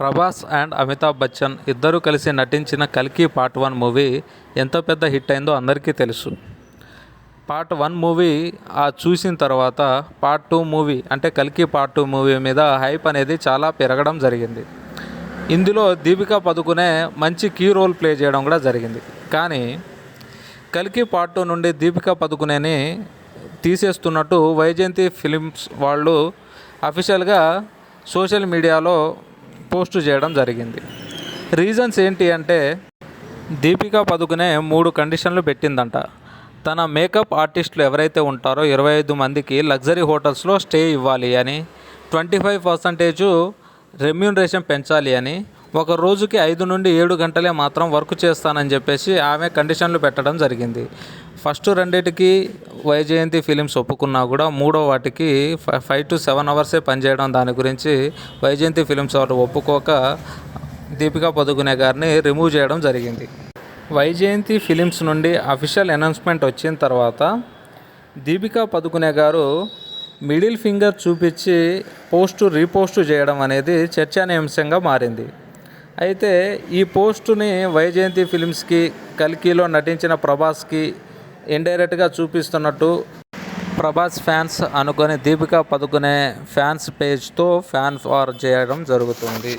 Prabhas and Amitabh Bachchan ఇద్దరూ కలిసి నటించిన కల్కి పార్ట్ వన్ మూవీ ఎంత పెద్ద హిట్ అయిందో అందరికీ తెలుసు. పార్ట్ వన్ మూవీ ఆ చూసిన తర్వాత పార్ట్ టూ మూవీ అంటే కల్కి పార్ట్ టూ మూవీ మీద హైప్ అనేది చాలా పెరగడం జరిగింది. ఇందులో దీపికా పదుకునే మంచి కీ రోల్ ప్లే చేయడం కూడా జరిగింది. కానీ కల్కి పార్ట్ టూ నుండి దీపికా పదుకునేని తీసేస్తున్నట్టు వైజయంతి ఫిలిమ్స్ వాళ్ళు అఫీషియల్గా సోషల్ మీడియాలో పోస్ట్ చేయడం జరిగింది. రీజన్స్ ఏంటి అంటే దీపికా పదుకునే మూడు కండిషన్లు పెట్టిందంట. తన మేకప్ ఆర్టిస్టులు ఎవరైతే ఉంటారో ఇరవై ఐదు మందికి లగ్జరీ హోటల్స్లో స్టే ఇవ్వాలి అని ట్వంటీ ఫైవ్ పర్సంటేజు రెమ్యూనరేషన్ పెంచాలి అని ఒక రోజుకి ఐదు నుండి ఏడు గంటలే మాత్రం వర్క్ చేస్తానని చెప్పేసి ఆమె కండిషన్లు పెట్టడం జరిగింది. ఫస్ట్ రెండింటికి వైజయంతి ఫిలిమ్స్ ఒప్పుకున్నా కూడా మూడో వాటికి ఫైవ్ ఫైవ్ టు సెవెన్ అవర్సే పనిచేయడం దాని గురించి వైజయంతి ఫిలిమ్స్ వారు ఒప్పుకోక దీపికా పదుకునే గారిని రిమూవ్ చేయడం జరిగింది. వైజయంతి ఫిలిమ్స్ నుండి అఫీషియల్ అనౌన్స్మెంట్ వచ్చిన తర్వాత దీపికా పదుకునే గారు మిడిల్ ఫింగర్ చూపించి పోస్టు రీపోస్టు చేయడం అనేది చర్చనీయాంశంగా మారింది. అయితే ఈ పోస్టుని వైజయంతి ఫిలిమ్స్కి కల్కిలో నటించిన ప్రభాస్కి ఇండైరెక్ట్గా చూపిస్తున్నట్టు ప్రభాస్ ఫ్యాన్స్ అనుకొని దీపికా పదుకునే ఫ్యాన్స్ పేజ్తో ఫ్యాన్ ఫార్ చేయడం జరుగుతుంది.